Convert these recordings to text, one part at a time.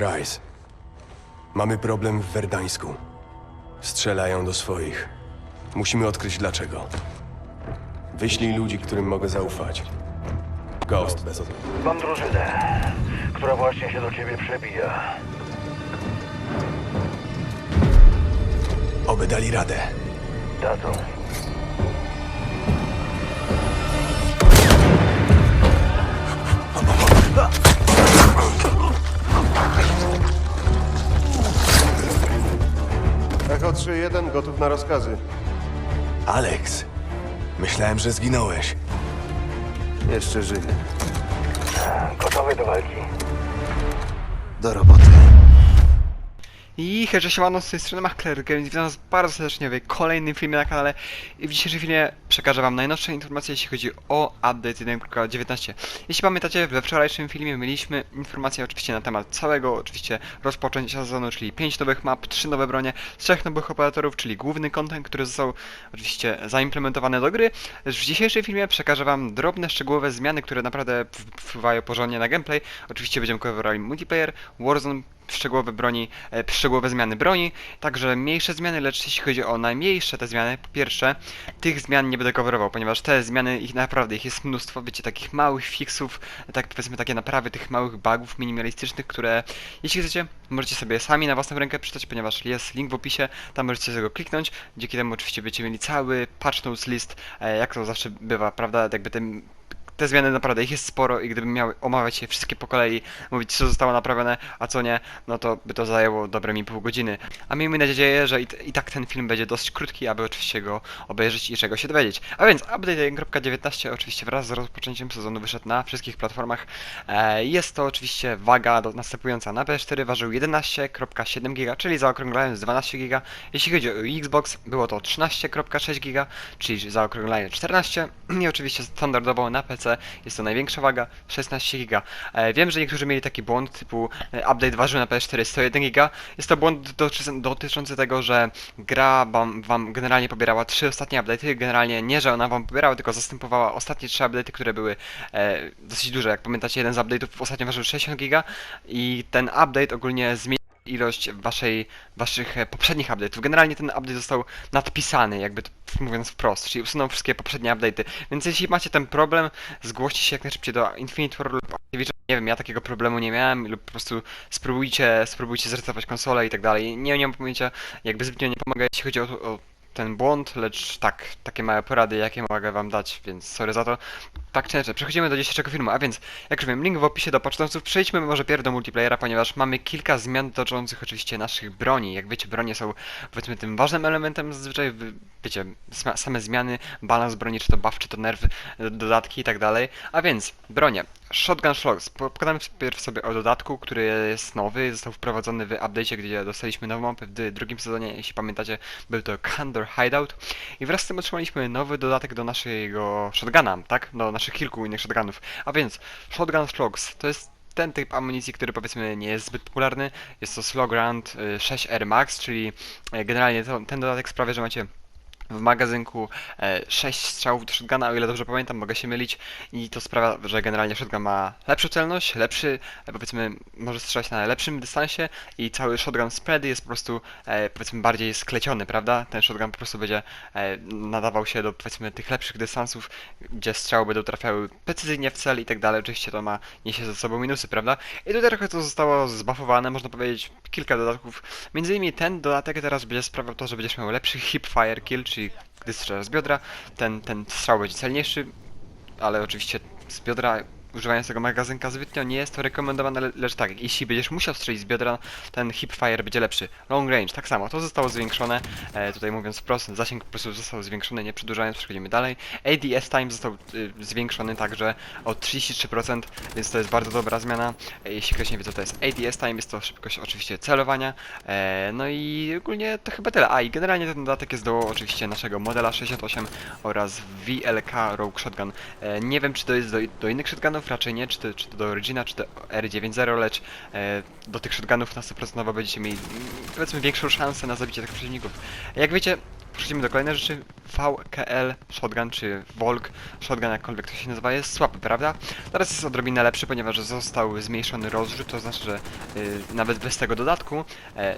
Price. Mamy problem w Werdańsku. Strzelają do swoich. Musimy odkryć dlaczego. Wyślij ludzi, którym mogę zaufać. Ghost bez odmowy. Mam drużynę, która właśnie się do ciebie przebija. Oby dali radę. Tato, Echo 3-1, gotów na rozkazy. Alex, myślałem, że zginąłeś. Jeszcze żyję. gotowy do walki. Do roboty. I hej, cześć, siemano, z tej strony Machler Games, witam was bardzo serdecznie w kolejnym filmie na kanale i w dzisiejszym filmie przekażę wam najnowsze informacje, jeśli chodzi o update 1.19. Jeśli pamiętacie, we wczorajszym filmie mieliśmy informacje oczywiście na temat całego, oczywiście rozpoczęcia sezonu, czyli 5 nowych map, 3 nowe bronie, 3 nowych operatorów, czyli główny content, który został oczywiście zaimplementowany do gry. W dzisiejszym filmie przekażę wam drobne, szczegółowe zmiany, które naprawdę wpływają porządnie na gameplay. Oczywiście będziemy coverowali multiplayer, Warzone, szczegółowe broni, e, szczegółowe zmiany broni, także mniejsze zmiany, lecz jeśli chodzi o najmniejsze te zmiany, po pierwsze, tych zmian nie będę coverował, ponieważ te zmiany, ich naprawdę, ich jest mnóstwo, wiecie, takich małych fixów, tak powiedzmy takie naprawy tych małych bugów minimalistycznych, które, jeśli chcecie, możecie sobie sami na własną rękę przeczytać, ponieważ jest link w opisie, tam możecie sobie go kliknąć, dzięki temu oczywiście będziecie mieli cały patch notes list, e, jak to zawsze bywa, prawda, jakby ten te zmiany naprawdę ich jest sporo i gdybym miał omawiać je wszystkie po kolei, mówić co zostało naprawione, a co nie, no to by to zajęło dobre mi pół godziny. A miejmy nadzieję, że i, i tak ten film będzie dosyć krótki, aby oczywiście go obejrzeć i czego się dowiedzieć. A więc update 1.19 oczywiście wraz z rozpoczęciem sezonu wyszedł na wszystkich platformach. E, jest to oczywiście waga do, następująca. Na PS4 ważył 11.7 GB, czyli zaokrąglając 12 GB. Jeśli chodzi o Xbox, było to 13.6 GB, czyli zaokrąglając 14. I oczywiście standardowo na PC jest to największa waga 16 GB. E, wiem, że niektórzy mieli taki błąd typu e, update ważył na PS4 101 GB. Jest to błąd dotyczący tego, że gra wam, wam generalnie pobierała trzy ostatnie update'y. Generalnie nie, że ona wam pobierała, tylko zastępowała ostatnie trzy update'y, które były e, dosyć duże. Jak pamiętacie, jeden z update'ów ostatnio ważył 60 GB i ten update ogólnie zmienił ilość waszej, waszych e, poprzednich update'ów. Generalnie ten update został nadpisany, jakby mówiąc wprost, czyli usunął wszystkie poprzednie update'y. Więc jeśli macie ten problem, zgłoście się jak najszybciej do Infinite War lub Activision. Nie wiem, ja takiego problemu nie miałem lub po prostu spróbujcie, spróbujcie zresetować konsolę i tak dalej. Nie, nie pojęcia, jakby zbytnio nie pomaga, jeśli chodzi o, o ten błąd, lecz tak, takie małe porady, jakie mogę wam dać, więc sorry za to. Tak czy inaczej, przechodzimy do dzisiejszego filmu, a więc, jak już wiem, link w opisie do pocztowców, przejdźmy może pierw do multiplayera, ponieważ mamy kilka zmian dotyczących oczywiście naszych broni. Jak wiecie, bronie są powiedzmy tym ważnym elementem zazwyczaj, wy- wiecie, same zmiany, balans broni, czy to buff, czy to nerw, dodatki i tak dalej. A więc, bronie. Shotgun Shocks. Po- Pogadamy pierw sobie o dodatku, który jest nowy, został wprowadzony w update'cie, gdzie dostaliśmy nową mapę w drugim sezonie, jeśli pamiętacie, był to Candor Hideout. I wraz z tym otrzymaliśmy nowy dodatek do naszego shotguna, tak? Do naszych kilku innych shotgunów. A więc, Shotgun Slugs to jest ten typ amunicji, który powiedzmy nie jest zbyt popularny. Jest to Slogrand 6R Max, czyli e, generalnie ten dodatek sprawia, że macie w magazynku 6 strzałów do shotguna, o ile dobrze pamiętam, mogę się mylić i to sprawia, że generalnie shotgun ma lepszą celność, lepszy, e, powiedzmy, może strzelać na lepszym dystansie i cały shotgun spread jest po prostu, e, powiedzmy, bardziej skleciony, prawda? Ten shotgun po prostu będzie e, nadawał się do, powiedzmy, tych lepszych dystansów, gdzie strzały będą trafiały precyzyjnie w cel i tak dalej. Oczywiście to ma, niesie ze sobą minusy, prawda? I tutaj trochę to zostało zbuffowane, można powiedzieć, kilka dodatków. Między innymi ten dodatek teraz będzie sprawiał to, że będziesz miał lepszy hip fire kill, czyli gdy strzelasz z biodra, ten, ten strzał będzie celniejszy, ale oczywiście z biodra używając tego magazynka zbytnio nie jest to rekomendowane, le- lecz tak, jeśli będziesz musiał strzelić z biodra, ten hipfire będzie lepszy. Long range, tak samo, to zostało zwiększone, e, tutaj mówiąc wprost, zasięg po prostu został zwiększony, nie przedłużając, przechodzimy dalej. ADS time został y, zwiększony także o 33%, więc to jest bardzo dobra zmiana. E, jeśli ktoś nie wie co to jest ADS time, jest to szybkość oczywiście celowania, e, no i ogólnie to chyba tyle. A i generalnie ten dodatek jest do oczywiście naszego modela 68 oraz VLK Rogue Shotgun. E, nie wiem czy to jest do, do innych shotgunów, raczej nie, czy to, czy to do Origina, czy do R90, lecz e, do tych shotgunów na 100% będziecie mieli mm, powiedzmy większą szansę na zabicie tych przeciwników. Jak wiecie, Przechodzimy do kolejnej rzeczy. VKL Shotgun, czy Volk Shotgun, jakkolwiek to się nazywa, jest słaby, prawda? Teraz jest odrobinę lepszy, ponieważ został zmniejszony rozrzut, to znaczy, że y, nawet bez tego dodatku e,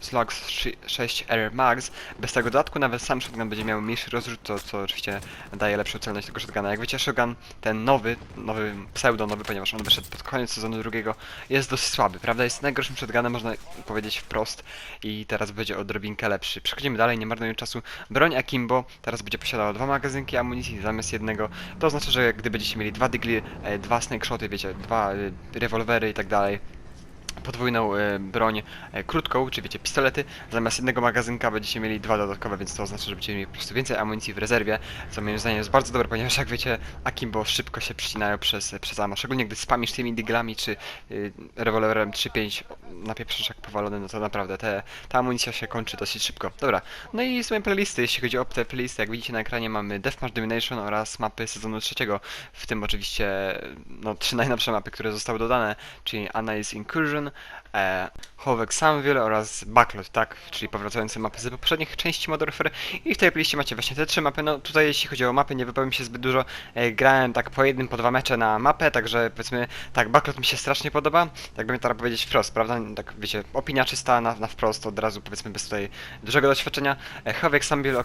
Slugs 6R Max, bez tego dodatku nawet sam shotgun będzie miał mniejszy rozrzut, to co oczywiście daje lepszą celność tego shotguna. Jak wiecie, shotgun ten nowy, nowy, pseudo nowy, ponieważ on wyszedł pod koniec sezonu drugiego, jest dosyć słaby, prawda? Jest najgorszym shotgunem, można powiedzieć wprost i teraz będzie odrobinkę lepszy. Przechodzimy dalej, nie marnujmy czasu. Broń Akimbo teraz będzie posiadała dwa magazynki amunicji zamiast jednego. To oznacza, że gdy będziecie mieli dwa digli, e, dwa snake shoty, wiecie, dwa e, rewolwery i tak dalej, podwójną e, broń e, krótką, czy wiecie, pistolety, zamiast jednego magazynka będziecie mieli dwa dodatkowe, więc to oznacza, że będziecie mieli po prostu więcej amunicji w rezerwie, co moim zdaniem jest bardzo dobre, ponieważ jak wiecie, Akimbo szybko się przycinają przez, przez ammo, szczególnie gdy spamisz tymi diglami, czy y, rewolwerem 3.5 napieprzasz jak powalony, no to naprawdę te, ta amunicja się kończy dosyć szybko. Dobra, no i są playlisty, jeśli chodzi o te playlisty, jak widzicie na ekranie mamy Deathmatch Domination oraz mapy sezonu trzeciego, w tym oczywiście no, trzy najnowsze mapy, które zostały dodane, czyli Analyze Incursion, e, Howek Samville oraz Backlot, tak, czyli powracające mapy z poprzednich części Modern Warfare. I w tej playliście macie właśnie te trzy mapy, no tutaj jeśli chodzi o mapy nie wypowiem się zbyt dużo, e, grałem tak po jednym, po dwa mecze na mapę, także powiedzmy, tak, Backlot mi się strasznie podoba, tak bym teraz powiedzieć wprost, prawda, tak wiecie, opinia czysta na, na wprost, od razu powiedzmy bez tutaj dużego doświadczenia, e, Howek Samville,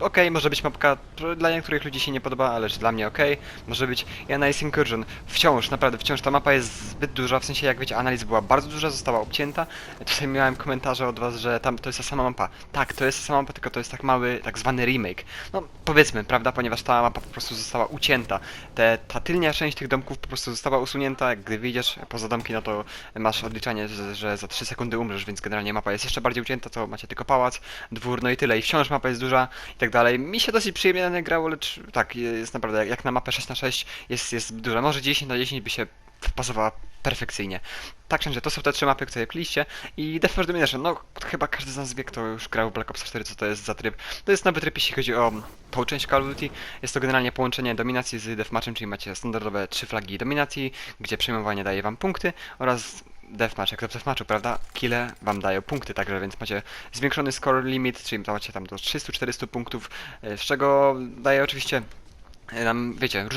okej, Okej, może być mapka, dla niektórych ludzi się nie podoba, ale dla mnie okej, może być i Analyze Incursion. Wciąż, naprawdę, wciąż ta mapa jest zbyt duża, w sensie jak wiecie, analiz była bardzo duża, została obcięta. Tutaj miałem komentarze od was, że tam to jest ta sama mapa. Tak, to jest ta sama mapa, tylko to jest tak mały, tak zwany remake. No, powiedzmy, prawda, ponieważ ta mapa po prostu została ucięta. Te, ta tylnia część tych domków po prostu została usunięta, gdy wyjdziesz poza domki, no to masz odliczanie, że za 3 sekundy umrzesz, więc generalnie mapa jest jeszcze bardziej ucięta, to macie tylko pałac, dwór, no i tyle. I wciąż mapa jest duża i tak dalej. Mi się dosyć przyjemnie na nie grało, lecz tak, jest naprawdę, jak, na mapę 6 na 6 jest, jest duża. Może 10 na 10 by się wpasowała perfekcyjnie. Tak, że to są te trzy mapy, które pliście i Deathmatch Domination, no chyba każdy z nas wie, kto już grał w Black Ops 4, co to jest za tryb. To jest nowy tryb, jeśli chodzi o tą część Call of Duty. Jest to generalnie połączenie dominacji z Deathmatchem, czyli macie standardowe trzy flagi dominacji, gdzie przejmowanie daje wam punkty oraz deathmatch, jak to w deathmatchu, prawda? Kile wam dają punkty, także więc macie zwiększony score limit, czyli macie tam do 300-400 punktów, e, z czego daje oczywiście e, nam, wiecie,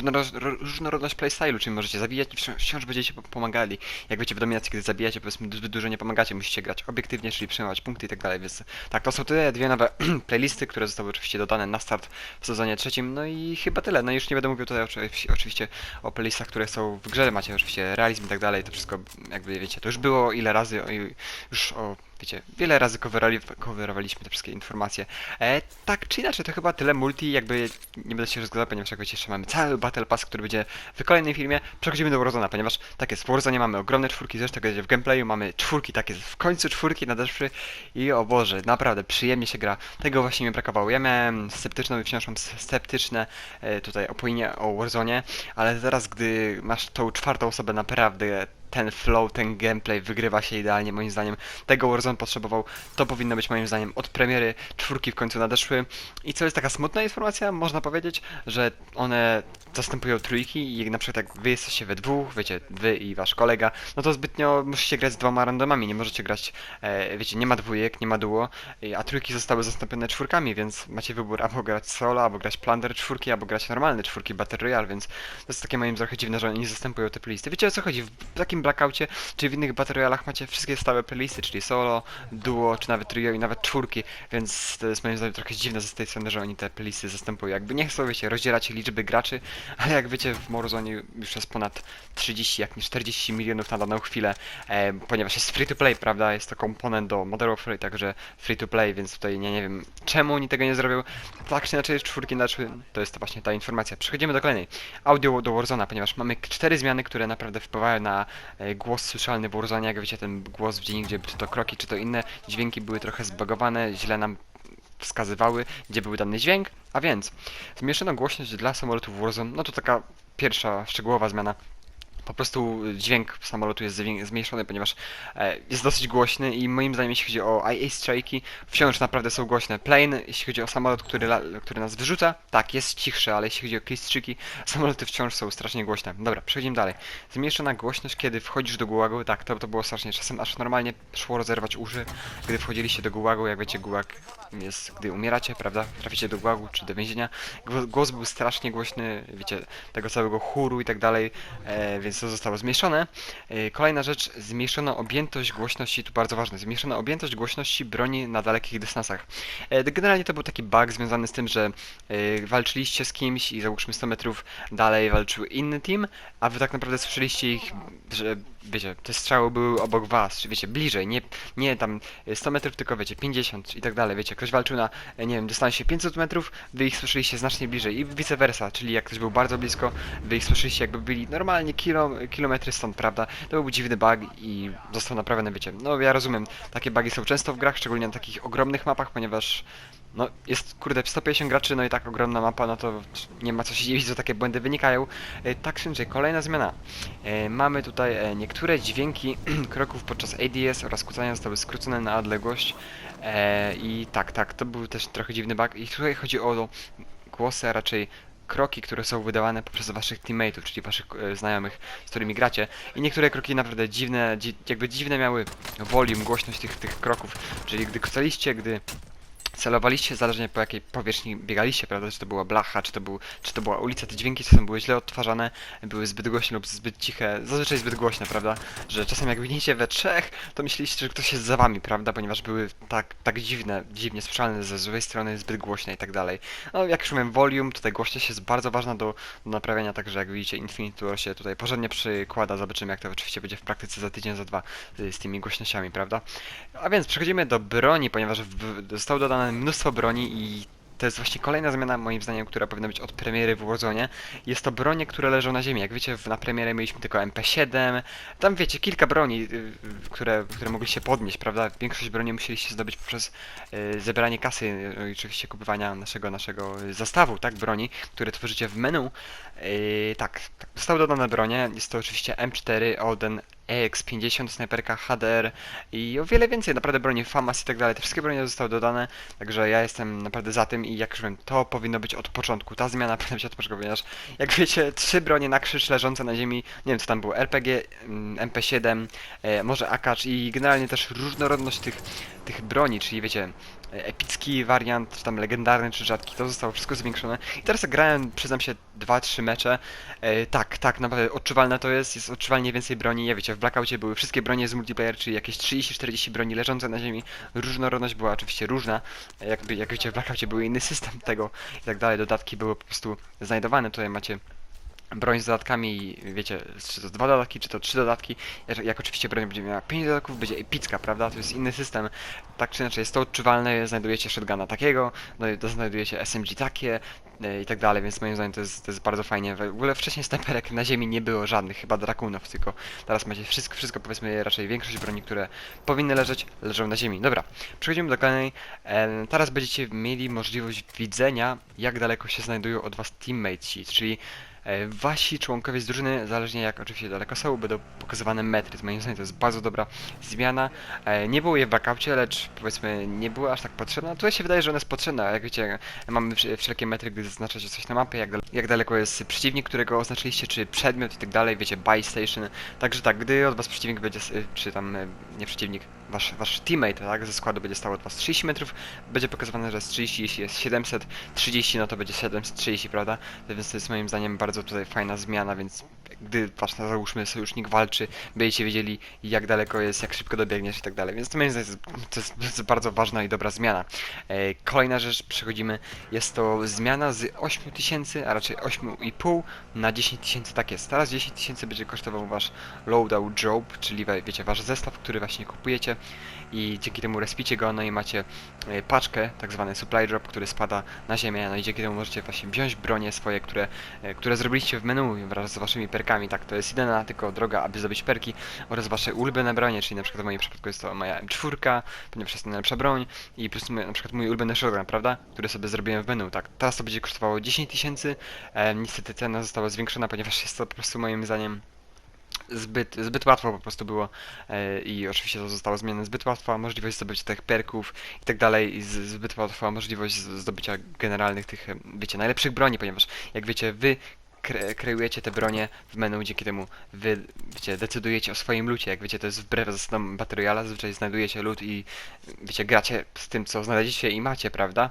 różnorodność, playstylu, czyli możecie zabijać i wciąż, będziecie po- pomagali. Jak wiecie, w dominacji, kiedy zabijacie, powiedzmy, zbyt dużo nie pomagacie, musicie grać obiektywnie, czyli przyjmować punkty i tak dalej, więc tak, to są te dwie nowe playlisty, które zostały oczywiście dodane na start w sezonie trzecim, no i chyba tyle, no już nie będę mówił tutaj oczy- oczywiście o playlistach, które są w grze, macie oczywiście realizm i tak dalej, to wszystko, jakby wiecie, to już było ile razy, już o wiecie, wiele razy coverowaliśmy te wszystkie informacje. E, tak czy inaczej, to chyba tyle multi, jakby nie będę się rozgadał, ponieważ jak wiecie, jeszcze mamy cały Battle Pass, który będzie w kolejnym filmie. Przechodzimy do Warzona, ponieważ tak jest, w mamy ogromne czwórki, zresztą będzie w gameplayu, mamy czwórki, tak jest, w końcu czwórki nadeszły i o Boże, naprawdę, przyjemnie się gra. Tego właśnie mi brakowało. Ja miałem sceptyczną wciąż mam sceptyczne e, tutaj opinie o Warzone, ale teraz, gdy masz tą czwartą osobę, naprawdę ten flow, ten gameplay wygrywa się idealnie moim zdaniem. Tego Warzone potrzebował. To powinno być moim zdaniem od premiery. Czwórki w końcu nadeszły. I co jest taka smutna informacja, można powiedzieć, że one zastępują trójki i na przykład jak wy jesteście we dwóch, wiecie, wy i wasz kolega, no to zbytnio musicie grać z dwoma randomami, nie możecie grać, e, wiecie, nie ma dwójek, nie ma duo, a trójki zostały zastąpione czwórkami, więc macie wybór albo grać solo, albo grać plunder czwórki, albo grać normalne czwórki Battle Royale, więc to jest takie moim trochę dziwne, że oni zastępują te playlisty. Wiecie o co chodzi? W takim Blackoutie, czy w innych Battle macie wszystkie stałe playlisty, czyli solo, duo, czy nawet trio i nawet czwórki, więc to jest moim zdaniem trochę dziwne z tej strony, że oni te playlisty zastępują. Jakby nie chcą, wiecie, rozdzielać liczby graczy, ale jak wiecie, w Warzone już jest ponad 30, jak nie 40 milionów na daną chwilę, e, ponieważ jest free to play, prawda? Jest to komponent do Modern Warfare, także free to play, więc tutaj nie, wiem czemu oni tego nie zrobią. Tak czy inaczej, czwórki naszły, to jest to właśnie ta informacja. Przechodzimy do kolejnej. Audio do Warzona, ponieważ mamy cztery zmiany, które naprawdę wpływają na głos słyszalny w Warzone. Jak wiecie, ten głos w dziennik, gdzie czy to kroki, czy to inne dźwięki były trochę zbagowane, źle nam wskazywały, gdzie był dany dźwięk, a więc zmniejszono głośność dla samolotów Warzone, no to taka pierwsza szczegółowa zmiana. Po prostu dźwięk samolotu jest zmniejszony, ponieważ e, jest dosyć głośny i moim zdaniem jeśli chodzi o IA strajki, wciąż naprawdę są głośne. Plane, jeśli chodzi o samolot, który, który nas wyrzuca, tak, jest cichszy, ale jeśli chodzi o klistrzyki, samoloty wciąż są strasznie głośne. Dobra, przechodzimy dalej. Zmniejszona głośność, kiedy wchodzisz do gułagu, tak, to, to było strasznie, czasem aż normalnie szło rozerwać uszy, gdy wchodziliście do gułagu, jak wiecie, gułag jest, gdy umieracie, prawda, traficie do gułagu czy do więzienia. Gło- Głos był strasznie głośny, wiecie, tego całego chóru i tak dalej, e, więc to zostało zmniejszone. E, kolejna rzecz, zmniejszono objętość głośności, tu bardzo ważne, zmniejszono objętość głośności broni na dalekich dystansach. E, generalnie to był taki bug związany z tym, że e, walczyliście z kimś i załóżmy 100 metrów dalej walczył inny team, a wy tak naprawdę słyszeliście ich, że wiecie, te strzały były obok was, wiecie, bliżej, nie, nie tam 100 metrów, tylko wiecie, 50 i tak dalej, wiecie, ktoś walczył na, nie wiem, dystansie 500 metrów, wy ich słyszeliście znacznie bliżej i vice versa, czyli jak ktoś był bardzo blisko, wy ich słyszeliście jakby byli normalnie kilo, kilometry stąd, prawda? To był dziwny bug i został naprawiony, wiecie, no ja rozumiem, takie bugi są często w grach, szczególnie na takich ogromnych mapach, ponieważ no jest kurde 150 graczy, no i tak ogromna mapa, no to nie ma co się dziwić, że takie błędy wynikają. E, tak czy inaczej, kolejna zmiana. E, mamy tutaj e, niektóre dźwięki kroków podczas ADS oraz kucania zostały skrócone na odległość. I tak, tak, to był też trochę dziwny bug. I tutaj chodzi o głosy, a raczej kroki, które są wydawane poprzez waszych teammateów, czyli waszych e, znajomych, z którymi gracie. I niektóre kroki naprawdę dziwne, dzi jakby dziwne miały volume, głośność tych, tych kroków. Czyli gdy kucaliście, gdy celowaliście, zależnie po jakiej powierzchni biegaliście, prawda, czy to była blacha, czy to, był, czy to była ulica, te dźwięki czasem były źle odtwarzane, były zbyt głośne lub zbyt ciche, zazwyczaj zbyt głośne, prawda, że czasem jak biegniecie we trzech, to myśleliście, że ktoś jest za wami, prawda, ponieważ były tak, tak dziwne, dziwnie słyszalne ze złej strony, zbyt głośne i tak dalej. No, jak już mówiłem, volume, tutaj głośność jest bardzo ważna do, do naprawiania, także jak widzicie, Infinity się tutaj porządnie przykłada, zobaczymy jak to oczywiście będzie w praktyce za tydzień, za dwa y, z tymi głośnościami, prawda. A więc przechodzimy do broni, ponieważ w, zostało dodane mnóstwo broni i to jest właśnie kolejna zmiana, moim zdaniem, która powinna być od premiery w Warzone. Jest to bronie, które leżą na ziemi. Jak wiecie, na premierę mieliśmy tylko MP7. Tam wiecie, kilka broni, y, które, które mogliście podnieść, prawda? Większość broni musieliście zdobyć poprzez y, zebranie kasy y, i oczywiście kupowania naszego, naszego zestawu, tak? Broni, które tworzycie w menu. Y, tak, tak, zostały dodane bronie. Jest to oczywiście M4, Oden, EX50, snajperka HDR i o wiele więcej, naprawdę broni FAMAS i tak dalej. Te wszystkie broni zostały dodane, także ja jestem naprawdę za tym i jak już wiem, to powinno być od początku. Ta zmiana powinna być od początku, ponieważ jak wiecie, trzy bronie na krzyż leżące na ziemi, nie wiem co tam było, RPG, mm, MP7, e, może Akacz i generalnie też różnorodność tych, tych broni, czyli wiecie, epicki wariant, czy tam legendarny, czy rzadki, to zostało wszystko zwiększone. I teraz grałem, przyznam się, 2-3 mecze, e, tak, tak, naprawdę odczuwalne to jest, jest odczuwalnie więcej broni, ja wiecie, w Blackoutie były wszystkie bronie z multiplayer, czyli jakieś 30-40 broni leżące na ziemi, różnorodność była oczywiście różna, jakby, jak wiecie, w Blackoutie był inny system tego i tak dalej, dodatki były po prostu znajdowane, tutaj macie broń z dodatkami, wiecie, czy to dwa dodatki, czy to trzy dodatki, jak, oczywiście broń będzie miała pięć dodatków, będzie epicka, prawda, to jest inny system, tak czy inaczej jest to odczuwalne, znajdujecie shotguna takiego, no i znajdujecie SMG takie e, i tak dalej, więc moim zdaniem to jest, to jest bardzo fajnie, w ogóle wcześniej snajperek na ziemi nie było żadnych, chyba drakunów, tylko teraz macie wszystko, wszystko powiedzmy, raczej większość broni, które powinny leżeć, leżą na ziemi. Dobra, przechodzimy do kolejnej, e, teraz będziecie mieli możliwość widzenia, jak daleko się znajdują od was teammatesi, czyli Wasi członkowie z drużyny, zależnie jak oczywiście daleko są, będą pokazywane metry. Z moim zdaniem to jest bardzo dobra zmiana. E, Nie było je w backupcie, lecz powiedzmy nie była aż tak potrzebna. Tutaj się wydaje, że ona jest potrzebna. Jak wiecie, mamy wsz- wszelkie metry, gdy zaznaczacie coś na mapie, jak, jak daleko jest przeciwnik, którego oznaczyliście, czy przedmiot i tak dalej, wiecie, buy station. Także tak, gdy od was przeciwnik będzie, czy tam e, nie przeciwnik, wasz, wasz teammate, tak, ze składu będzie stał od was 30 metrów, będzie pokazywane, że jest 30, jeśli jest 730, no to będzie 730, prawda? Więc to jest moim zdaniem bardzo tutaj fajna zmiana, więc gdy wasz, załóżmy, sojusznik walczy, będziecie wiedzieli jak daleko jest, jak szybko dobiegniesz i tak dalej, więc to moim zdaniem to jest, to jest bardzo ważna i dobra zmiana. E, kolejna rzecz, przechodzimy, jest to zmiana z 8000, a raczej 8,5 na 10 tysięcy, tak jest. Teraz 10 tysięcy będzie kosztował wasz loadout job, czyli wiecie, wasz zestaw, który właśnie kupujecie i dzięki temu respicie go, no i macie e, paczkę, tak zwany supply drop, który spada na ziemię, no i dzięki temu możecie właśnie wziąć bronie swoje, które, e, które zrobiliście w menu wraz z waszymi perkami, tak, to jest jedyna tylko droga, aby zdobyć perki oraz wasze ulubione bronie, czyli na przykład w moim przypadku jest to moja M4, ponieważ jest to najlepsza broń i plus na przykład mój ulubiony shotgun, prawda, który sobie zrobiłem w menu, tak, teraz to będzie kosztowało 10 tysięcy, e, niestety cena została zwiększona, ponieważ jest to po prostu moim zdaniem zbyt, zbyt łatwo po prostu było e, i oczywiście to zostało zmienione. Zbyt łatwa możliwość zdobycia tych perków i tak dalej i zbyt łatwa możliwość zdobycia generalnych tych, e, wiecie, najlepszych broni, ponieważ jak wiecie, wy kre, kreujecie te bronie w menu, dzięki temu wy, wiecie, decydujecie o swoim lucie, jak wiecie, to jest wbrew zasadom Battle Royale, zazwyczaj znajdujecie lód i wiecie, gracie z tym, co znajdziecie i macie, prawda?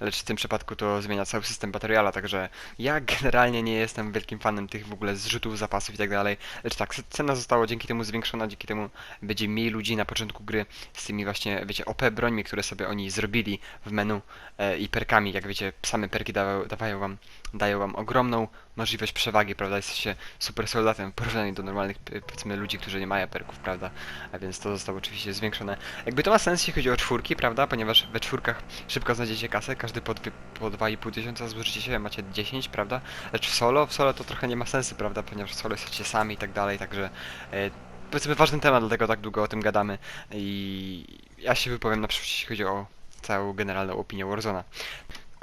Lecz w tym przypadku to zmienia cały system Battle także ja generalnie nie jestem wielkim fanem tych w ogóle zrzutów, zapasów i tak dalej, lecz tak, cena została dzięki temu zwiększona, dzięki temu będzie mniej ludzi na początku gry z tymi właśnie, wiecie, OP brońmi, które sobie oni zrobili w menu e, i perkami, jak wiecie, same perki dawają, dawają wam, dają wam ogromną możliwość przewagi, prawda, jesteście super soldatem w porównaniu do normalnych, powiedzmy, ludzi, którzy nie mają perków, prawda, a więc to zostało oczywiście zwiększone. Jakby to ma sens, jeśli chodzi o czwórki, prawda, ponieważ we czwórkach szybko znajdziecie kasę, każdy po, dwie, po 2,5 tysiąca złożycie się, macie 10, prawda, lecz w solo, w solo to trochę nie ma sensu, prawda, ponieważ w solo jesteście sami i tak dalej, także e, powiedzmy ważny temat, dlatego tak długo o tym gadamy. I ja się wypowiem na przyszłość, jeśli chodzi o całą generalną opinię Warzona.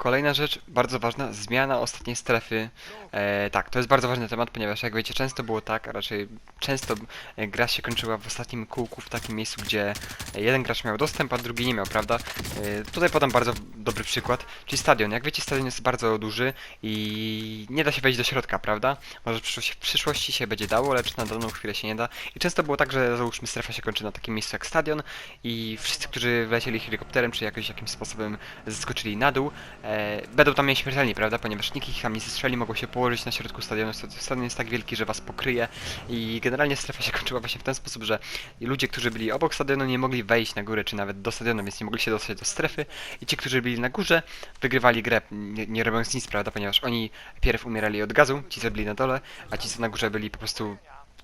Kolejna rzecz, bardzo ważna, zmiana ostatniej strefy. E, tak, to jest bardzo ważny temat, ponieważ jak wiecie, często było tak, a raczej często e, gra się kończyła w ostatnim kółku, w takim miejscu, gdzie jeden gracz miał dostęp, a drugi nie miał, prawda? E, tutaj podam bardzo dobry przykład, czyli stadion. Jak wiecie, stadion jest bardzo duży i nie da się wejść do środka, prawda? Może w przyszłości, się będzie dało, lecz na daną chwilę się nie da. I często było tak, że załóżmy strefa się kończy na takim miejscu jak stadion i wszyscy, którzy wlecieli helikopterem, czy jakoś jakimś sposobem zeskoczyli na dół, e, będą tam nieśmiertelni, prawda? Ponieważ nikt ich tam nie zestrzeli, mogą się położyć na środku stadionu. Sta- Stadion jest tak wielki, że was pokryje i generalnie strefa się kończyła właśnie w ten sposób, że ludzie, którzy byli obok stadionu nie mogli wejść na górę, czy nawet do stadionu, więc nie mogli się dostać do strefy i ci, którzy byli na górze, wygrywali grę, nie, nie robiąc nic, prawda? Ponieważ oni pierw umierali od gazu, ci co byli na dole, a ci co na górze byli po prostu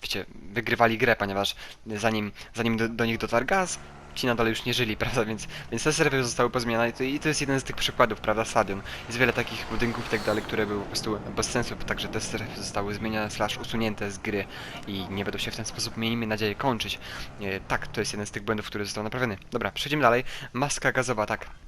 wiecie, wygrywali grę, ponieważ zanim, zanim do, do nich dotarł gaz, ci na dole już nie żyli, prawda, więc, więc te serwery zostały pozmieniane i to, i to jest jeden z tych przykładów, prawda, stadion. Jest wiele takich budynków i tak dalej, które były po prostu bez sensu, także te strefy zostały zmienione, slash usunięte z gry i nie będą się w ten sposób, miejmy nadzieję, kończyć. E, tak, to jest jeden z tych błędów, który został naprawiony. Dobra, przechodzimy dalej. Maska gazowa, tak.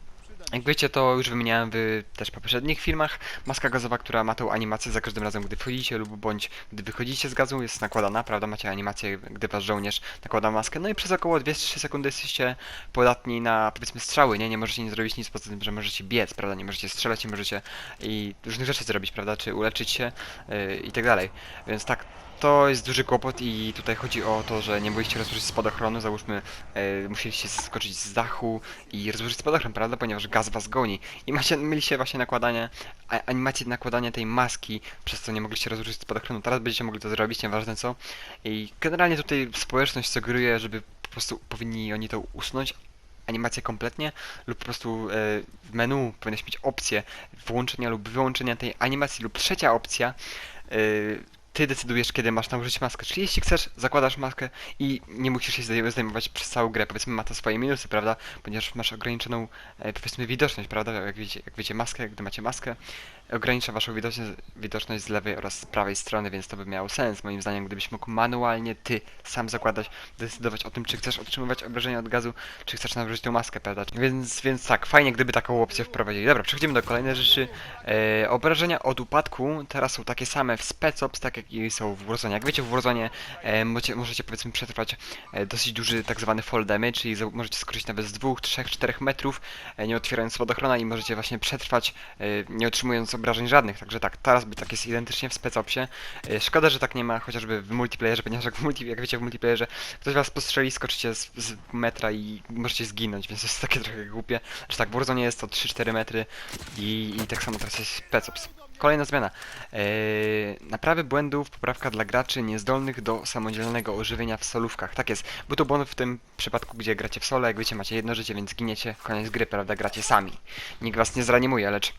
Jak wiecie, to już wymieniałem w też poprzednich filmach. Maska gazowa, która ma tą animację za każdym razem, gdy wchodzicie lub bądź gdy wychodzicie z gazu, jest nakładana, prawda? Macie animację, gdy wasz żołnierz nakłada maskę. No i przez około 2-3 sekundy jesteście podatni na powiedzmy strzały, nie? Nie możecie nie zrobić nic poza tym, że możecie biec, prawda? Nie możecie strzelać, nie możecie i różnych rzeczy zrobić, prawda? Czy uleczyć się yy, i tak dalej. Więc tak, to jest duży kłopot i tutaj chodzi o to, że nie mogliście rozłożyć spadochronu, załóżmy e, musieliście skoczyć z dachu i rozłożyć spadochron, prawda, ponieważ gaz was goni. I macie, mieliście właśnie nakładanie, a, animację nakładania tej maski, przez co nie mogliście rozłożyć spadochronu, teraz będziecie mogli to zrobić, nieważne co. I generalnie tutaj społeczność sugeruje, żeby po prostu powinni oni to usunąć, animację kompletnie lub po prostu e, w menu powinieneś mieć opcję włączenia lub wyłączenia tej animacji lub trzecia opcja e, ty decydujesz, kiedy masz nałożyć maskę. Czyli jeśli chcesz, zakładasz maskę i nie musisz się zdejmować przez całą grę. Powiedzmy, ma to swoje minusy, prawda? Ponieważ masz ograniczoną, e, powiedzmy, widoczność, prawda? Jak wiecie, jak wiecie maskę, gdy macie maskę, ogranicza waszą widoczność, widoczność z lewej oraz z prawej strony, więc to by miało sens, moim zdaniem, gdybyś mógł manualnie ty sam zakładać, decydować o tym, czy chcesz otrzymywać obrażenia od gazu, czy chcesz nałożyć tą maskę, prawda? Więc, więc tak, fajnie, gdyby taką opcję wprowadzili. Dobra, przechodzimy do kolejnej rzeczy. E, obrażenia od upadku teraz są takie same w SpecOps, tak jak i są w Warzone. Jak wiecie, w Warzone e, możecie, możecie powiedzmy przetrwać e, dosyć duży tak zwany fall damage, czyli możecie skrócić nawet z 2, 3, 4 metrów, e, nie otwierając spadochrona i możecie właśnie przetrwać, e, nie otrzymując obrażeń żadnych. Także tak, teraz by tak jest identycznie w SpecOpsie. E, szkoda, że tak nie ma chociażby w multiplayerze, ponieważ jak, multi, jak wiecie w multiplayerze ktoś was postrzeli, skoczycie z, z metra i możecie zginąć, więc to jest takie trochę głupie. Że tak, Warzone jest to 3-4 metry i, i tak samo teraz jest SpecOps. Kolejna zmiana. Eee, naprawy błędów, poprawka dla graczy niezdolnych do samodzielnego ożywienia w solówkach. Tak jest. Był to błąd w tym przypadku, gdzie gracie w solo, jak wiecie, macie jedno życie, więc giniecie, koniec gry, prawda, gracie sami. Nikt was nie zreanimuje, lecz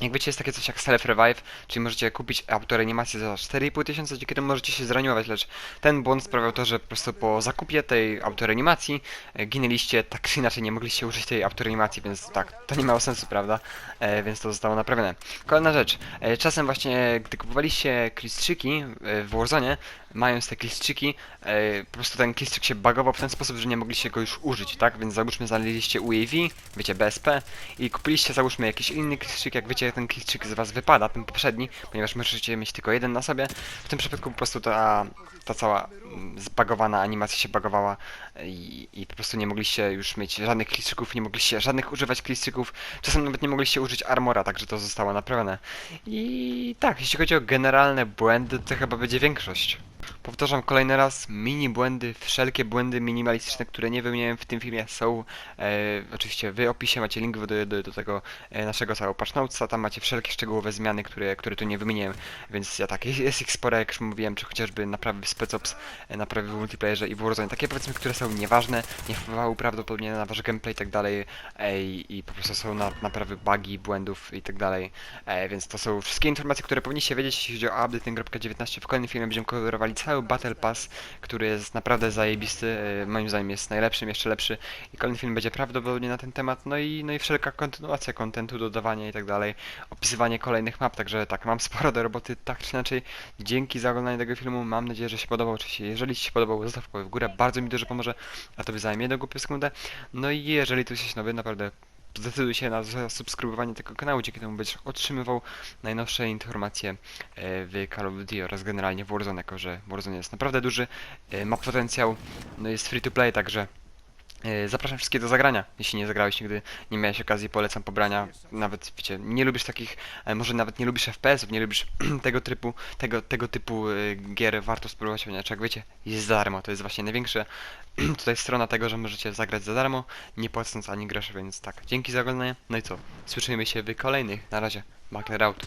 jak wiecie, jest takie coś jak Self Revive, czyli możecie kupić autoreanimację za 4,5 tysiąca, dzięki temu możecie się zreanimować, lecz ten błąd sprawiał to, że po prostu po zakupie tej autoreanimacji e, ginęliście, tak czy inaczej nie mogliście użyć tej autoreanimacji, więc tak, to nie miało sensu, prawda? E, więc to zostało naprawione. Kolejna rzecz, e, czasem właśnie, gdy kupowaliście klistrzyki e, w Warzone, mając te klistrzyki, e, po prostu ten klistrzyk się bagował w ten sposób, że nie mogliście go już użyć, tak? Więc załóżmy znaleźliście UAV, wiecie, BSP i kupiliście załóżmy jakiś inny klistrzyk, jak wiecie, ten klistrzyk z was wypada, ten poprzedni, ponieważ możecie mieć tylko jeden na sobie. W tym przypadku po prostu ta, ta cała zbagowana animacja się bagowała i, i po prostu nie mogliście już mieć żadnych klistrzyków, nie mogliście żadnych używać klistrzyków, czasem nawet nie mogliście użyć armora, także to zostało naprawione. I tak, jeśli chodzi o generalne błędy, to chyba będzie większość. Powtarzam kolejny raz, mini błędy, wszelkie błędy minimalistyczne, które nie wymieniłem w tym filmie są e, oczywiście w opisie, macie link do, do, do tego e, naszego całego patch notesa, tam macie wszelkie szczegółowe zmiany, które, które tu nie wymieniłem, więc ja tak, jest, ich sporo, jak już mówiłem, czy chociażby naprawy w SpecOps, e, naprawy w multiplayerze i w Warzone, takie powiedzmy, które są nieważne, nie wpływały prawdopodobnie na wasz gameplay i tak dalej e, i, po prostu są na, naprawy bugi, błędów i tak dalej, e, więc to są wszystkie informacje, które powinniście wiedzieć, jeśli chodzi o update 1.19. W kolejnym filmie będziemy coverowali cały Battle Pass, który jest naprawdę zajebisty, e, moim zdaniem jest najlepszym, jeszcze lepszy i kolejny film będzie prawdopodobnie na ten temat, no i, no i wszelka kontynuacja kontentu, dodawanie i tak dalej, opisywanie kolejnych map, także tak, mam sporo do roboty, tak czy inaczej, dzięki za oglądanie tego filmu, mam nadzieję, że się podobał, oczywiście, jeżeli Ci się podobał, zostaw w górę, bardzo mi dużo pomoże, a Tobie zajmie jedną głupią sekundę, no i jeżeli tu jesteś nowy, naprawdę zdecyduj się na zasubskrybowanie tego kanału, dzięki temu będziesz otrzymywał najnowsze informacje e, w Call of Duty oraz generalnie w Warzone, jako że Warzone jest naprawdę duży, e, ma potencjał, no jest free to play, także zapraszam wszystkich do zagrania. Jeśli nie zagrałeś nigdy, nie miałeś okazji, polecam pobrania. Nawet, wiecie, nie lubisz takich, e, może nawet nie lubisz FPS-ów, nie lubisz tego typu, tego, tego typu e, gier, warto spróbować, ponieważ jak wiecie, jest za darmo. To jest właśnie największe tutaj strona tego, że możecie zagrać za darmo, nie płacąc ani grosza, więc tak, dzięki za oglądanie. No i co, słyszymy się w kolejnych. Na razie, Makler out.